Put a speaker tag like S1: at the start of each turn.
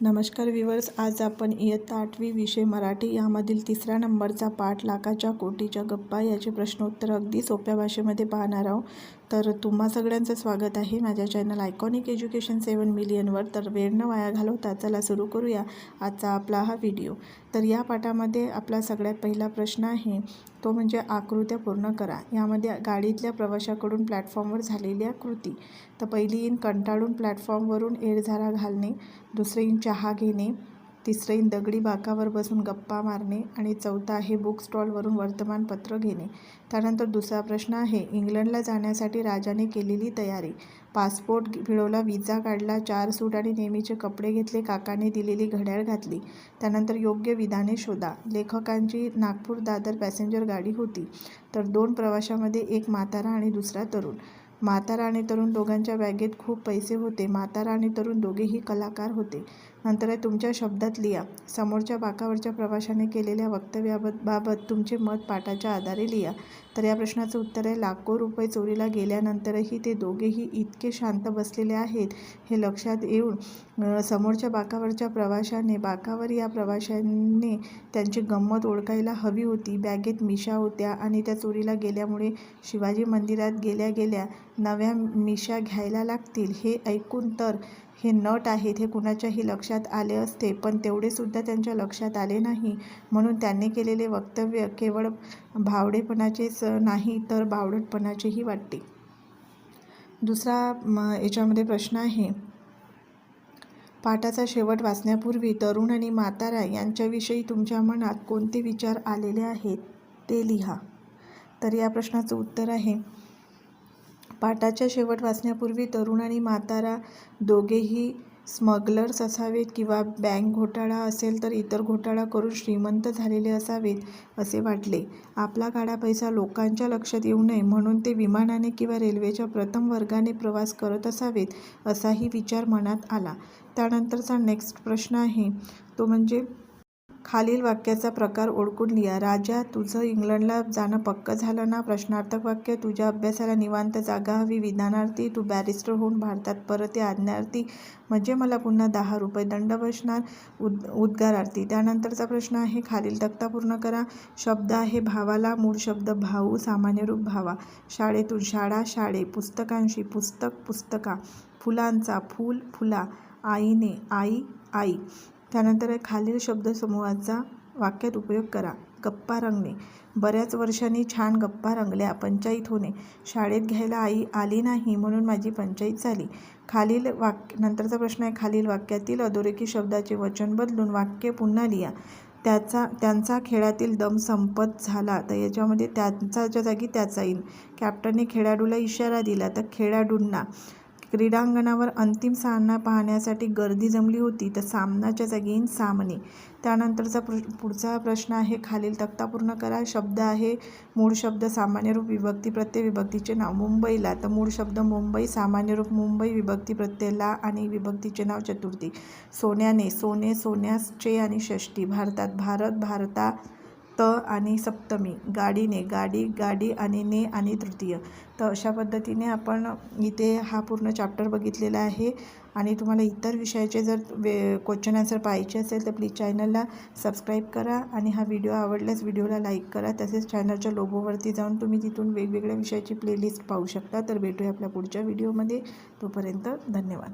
S1: नमस्कार विवर्स आज आपण इयत्ता आठवी विषय मराठी यामधील तिसऱ्या नंबरचा पाठ लाखाच्या कोटीच्या गप्पा याचे प्रश्नोत्तर अगदी सोप्या भाषेमध्ये पाहणार आहोत. तर तुम्हा सगळ्यांचं स्वागत आहे. माझ्या चॅनल आयकॉनिक एज्युकेशन सेवन मिलियनवर. तर वेळ न वाया घालवता चला सुरू करूया आजचा आपला हा व्हिडिओ. तर या पाठामध्ये आपला सगळ्यात पहिला प्रश्न आहे तो म्हणजे आकृत्या पूर्ण करा. यामध्ये गाडीतल्या प्रवाशाकडून प्लॅटफॉर्मवर झालेल्या कृती. तर पहिली इन कंटाळून प्लॅटफॉर्मवरून एरझारा घालणे दुसरे इन चहा घेणे तिसरं दगडी बाकावर बसून गप्पा मारणे आणि चौथा आहे बुक स्टॉलवरून वर्तमानपत्र घेणे. त्यानंतर दुसरा प्रश्न आहे इंग्लंडला जाण्यासाठी राजाने केलेली तयारी. पासपोर्ट मिळवला विजा काढला चार सूट आणि नेहमीचे कपडे घेतले काकाने दिलेली घड्याळ घातली. त्यानंतर योग्य विधाने शोधा. लेखकांची नागपूर दादर पॅसेंजर गाडी होती. तर दोन प्रवाशामध्ये एक म्हातारा आणि दुसरा तरुण. म्हातारा आणि तरुण दोघांच्या बॅगेत खूप पैसे होते. म्हातारा आणि तरुण दोघेही कलाकार होते. नंतर आहे तुमच्या शब्दात लिहा. समोरच्या बाकावरच्या प्रवाशाने केलेल्या वक्तव्याबाबत बाबत तुमचे मत पाठाच्या आधारे लिहा. तर या प्रश्नाचं उत्तर आहे लाखो रुपये चोरीला गेल्यानंतरही ते दोघेही इतके शांत बसलेले आहेत हे लक्षात येऊन समोरच्या बाकावरच्या प्रवाशाने बाकावर या प्रवाशांनी त्यांची गंमत ओळखायला हवी होती. बॅगेत मिशा होत्या आणि त्या चोरीला गेल्यामुळे शिवाजी मंदिरात गेल्या गेल्या नव्या मिशा घ्यायला लागतील हे ऐकून तर हे नट आहेत हे कुणाच्याही लक्षात आले असते पण तेवढेसुद्धा त्यांच्या लक्षात आले नाही. म्हणून त्यांनी केलेले वक्तव्य केवळ भावडेपणाचेच नाही तर बावडटपणाचेही वाटते. दुसरा म याच्यामध्ये प्रश्न आहे. पाठाचा शेवट वाचण्यापूर्वी तरुण आणि म्हातारा यांच्याविषयी तुमच्या मनात कोणते विचार आलेले आहेत ते लिहा. तर या प्रश्नाचं उत्तर आहे. पाठाचा शेवट वाचण्यापूर्वी तरुण आणि म्हातारा दोघेही स्मगलर्स असावेत किंवा बँक घोटाळा असेल तर इतर घोटाळा करून श्रीमंत झालेले असावेत असे वाटले. आपला काळा पैसा लोकांच्या लक्षात येऊ नये म्हणून ते विमानाने किंवा रेल्वेच्या प्रथम वर्गाने प्रवास करत असावेत असाही विचार मनात आला. त्यानंतरचा नेक्स्ट प्रश्न आहे तो म्हणजे खालील वाक्याचा प्रकार ओळखून लिहा. राजा तुझं इंग्लंडला जाणं पक्कं झालं ना? प्रश्नार्थक वाक्य. तुझ्या अभ्यासाला निवांत जागा हवी. विधानार्थी तू बॅरिस्टर होऊन भारतात परत. या आज्ञार्थी म्हणजे मला पुन्हा दहा रुपये दंड बसणार उद उद्गारार्थी. त्यानंतरचा प्रश्न आहे खालील तक्ता पूर्ण करा. शब्द आहे भावाला मूळ शब्द भाऊ सामान्य रूप भावा. शाळेतून शाळा शाळे पुस्तकांशी पुस्तक पुस्तका. फुलांचा फूल फुला. आईने आई आई. त्यानंतर खालील शब्दसमूहाचा वाक्यात उपयोग करा. गप्पा रंगणे. बऱ्याच वर्षांनी छान गप्पा रंगल्या. पंचायत होणे. शाळेत घ्यायला आई आली नाही म्हणून माझी पंचायत झाली. खालील वाक्य नंतरचा प्रश्न आहे. खालील वाक्यातील अधोरेखी शब्दाचे वचन बदलून वाक्य पुन्हा लिहा. त्याचा त्यांचा खेळातील दम संपत झाला तर याच्यामध्ये त्यांच्याच्या जागी त्याचा येईल. कॅप्टनने खेळाडूला इशारा दिला तर खेळाडूंना क्रीडांगणावर अंतिम सामना पाहण्यासाठी गर्दी जमली होती तर सामनाच्या जागी सामने. त्यानंतरचा प्र पुढचा प्रश्न आहे खालील तक्ता पूर्ण करा. शब्द आहे मूळ शब्द सामान्य रूप विभक्ती प्रत्यय विभक्तीचे नाव मुंबईला. तर मूळ शब्द मुंबई सामान्य रूप मुंबई विभक्ती प्रत्ययला आणि विभक्तीचे नाव चतुर्थी. सोन्याने सोने सोन्याचे आणि षष्टी भारतात भारत भारता त आणि सप्तमी. गाडीने गाडी गाडी आणि ने आणि तृतीय. तर अशा पद्धतीने आपण इथे हा पूर्ण चॅप्टर बघितलेला आहे. आणि तुम्हाला इतर विषयाचे जर वे क्वेश्चन आन्सर पाहायचे असेल तर प्लीज चॅनलला सबस्क्राईब करा आणि हा व्हिडिओ आवडल्यास व्हिडिओला लाईक करा. तसेच चॅनलच्या लोगोवरती जाऊन तुम्ही तिथून वेगवेगळ्या विषयाची प्लेलिस्ट पाहू शकता. तर भेटूया आपल्या पुढच्या व्हिडिओमध्ये तोपर्यंत धन्यवाद.